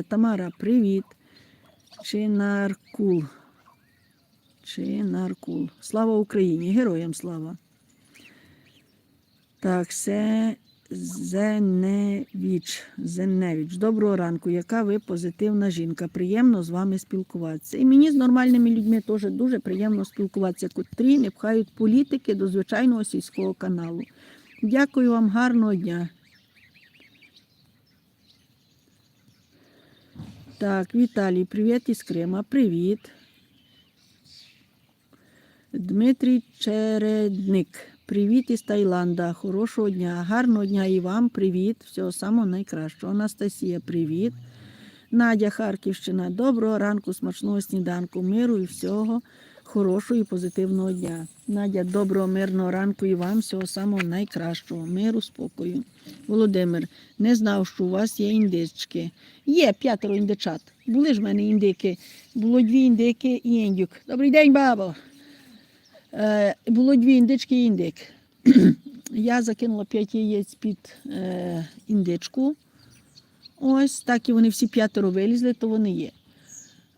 Тамара, привіт. Чинаркул. Чинаркул. Слава Україні! Героям слава. Так, це Зеневіч. Зеневіч. Доброго ранку. Яка ви позитивна жінка. Приємно з вами спілкуватися. І мені з нормальними людьми теж дуже приємно спілкуватися, котрі не пхають політики до звичайного сільського каналу. Дякую вам, гарного дня. Так, Віталій, привіт із Крима. Привіт. Дмитрій Чередник. Привіт із Таїланда. Хорошого дня. Гарного дня і вам. Привіт. Всього самого найкращого. Анастасія, привіт. Надя Харківщина. Доброго ранку, смачного сніданку, миру і всього хорошого і позитивного дня. Надя, доброго, мирного ранку і вам всього самого найкращого. Миру, спокою. Володимир, не знав, що у вас є індички. Є п'ятеро індичат. Були ж в мене індики. Було дві індики і індюк. Добрий день, бабо. Е, було дві індички і індик. Я закинула п'ять яєць під е, індичку. Ось так і вони всі п'ятеро вилізли, то вони є.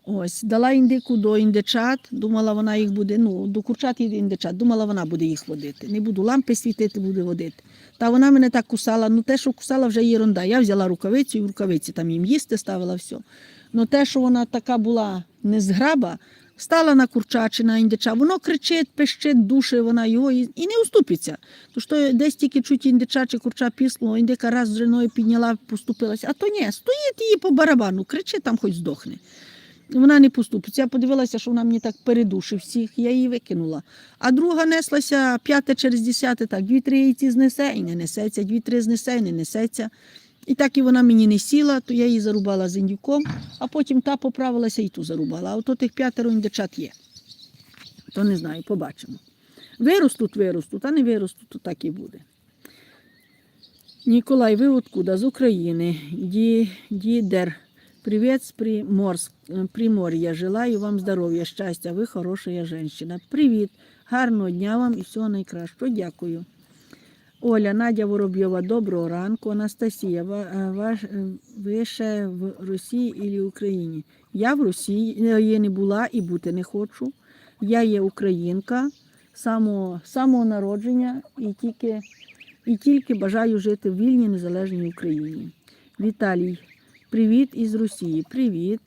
Ось, дала індику до індичат, думала, вона їх буде, ну, до курчат і індичат, думала, вона буде їх водити. Не буду лампи світити, буду водити. Та вона мене так кусала, ну те, що кусала, вже єрунда. Я взяла рукавицю і в рукавиці там їм їсти ставила все. Ну те, що вона така була незграба, стала на курча чи на індича, воно кричить, пищить, душе, вона його і, і не уступиться. То десь тільки чуть індича чи курча післо, індика раз з женою підняла, поступилася. А то ні, стоїть її по барабану, кричить, там хоч здохне. Вона не поступиться. Я подивилася, що вона мені так передушив всіх, я її викинула. А друга неслася п'яте через десяте, так, дві-три яйці знесе і не несеться, дві-три знесе і не несеться. І так і вона мені не сіла, то я її зарубала з індюком, а потім та поправилася і ту зарубала. А от тих п'ятеро індичат є. То не знаю, побачимо. Виростуть, виростуть, а не виростуть, то так і буде. Ніколай, ви откуда? З України. Ді, дідер. Привет с Приморск, э, Примор'я. Желаю вам здоров'я, щастя. Ви хороша жінка. Привіт, гарного дня вам і всього найкращого. Дякую. Оля, Надя Воробйова, доброго ранку. Анастасія, ви ще в Росії і Україні? Я в Росії не була і бути не хочу. Я є українка самого, самого народження і тільки, і тільки бажаю жити в вільній незалежній Україні. Віталій, привіт із Росії. Привіт.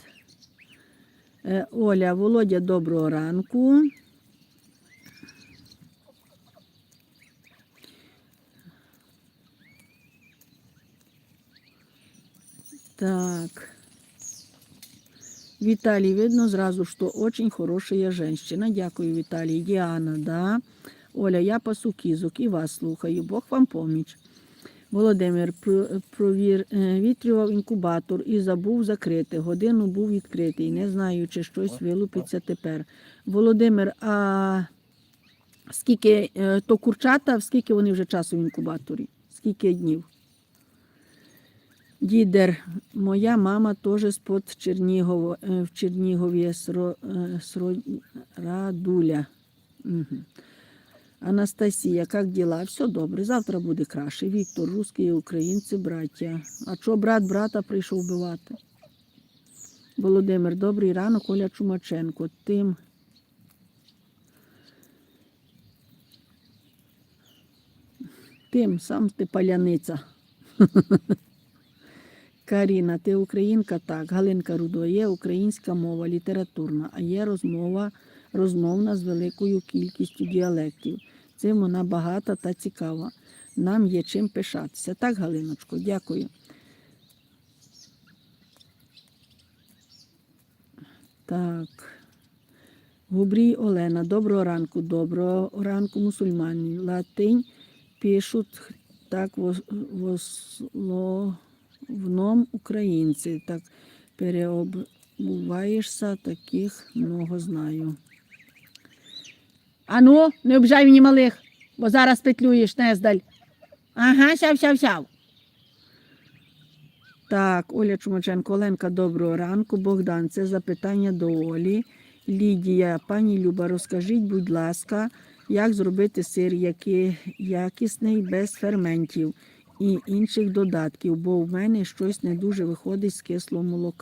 Е, Оля, Володя, доброго ранку. Так. Виталий, видно сразу, что очень хорошая женщина. Дякую, Віталій. Діана, да. Оля, я пасу кізок і вас слухаю. Бог вам поміч. Володимир про- провір, е, вітрював інкубатор і забув закрити. Годину був відкритий. Не знаю, чи щось вилупиться тепер. Володимир, а скільки е, то курчата, скільки вони вже часу в інкубаторі? Скільки днів? Дідер, моя мама теж з-под Чернігова, е, в Чернігові Сро, Сро, Радуля. Угу. Анастасія, як діла? Все добре, завтра буде краще. Віктор, русські і українці, браття. А що брат брата прийшов вбивати? Володимир, добрий ранок, Оля Чумаченко. Тим. Тим, сам ти паляниця. Каріна, ти українка? Так. Галинка Рудо, є українська мова, літературна, а є розмова, розмовна з великою кількістю діалектів. Цим вона багата та цікава. Нам є чим пишатися. Так, Галиночко, дякую. Так. Губрій Олена, доброго ранку, доброго ранку, мусульмані. Латинь пишуть так в основном українці. Так переобуваєшся, таких много знаю. Ану, не обжай мені малих, бо зараз петлюєш, нездаль. Ага, сяв, сяв, сяв. Так, Оля Чумаченко, Оленка, доброго ранку. Богдан, це запитання до Олі. Лідія, пані Люба, розкажіть, будь ласка, як зробити сир, який якісний, без ферментів і інших додатків, бо в мене щось не дуже виходить з кислого молока.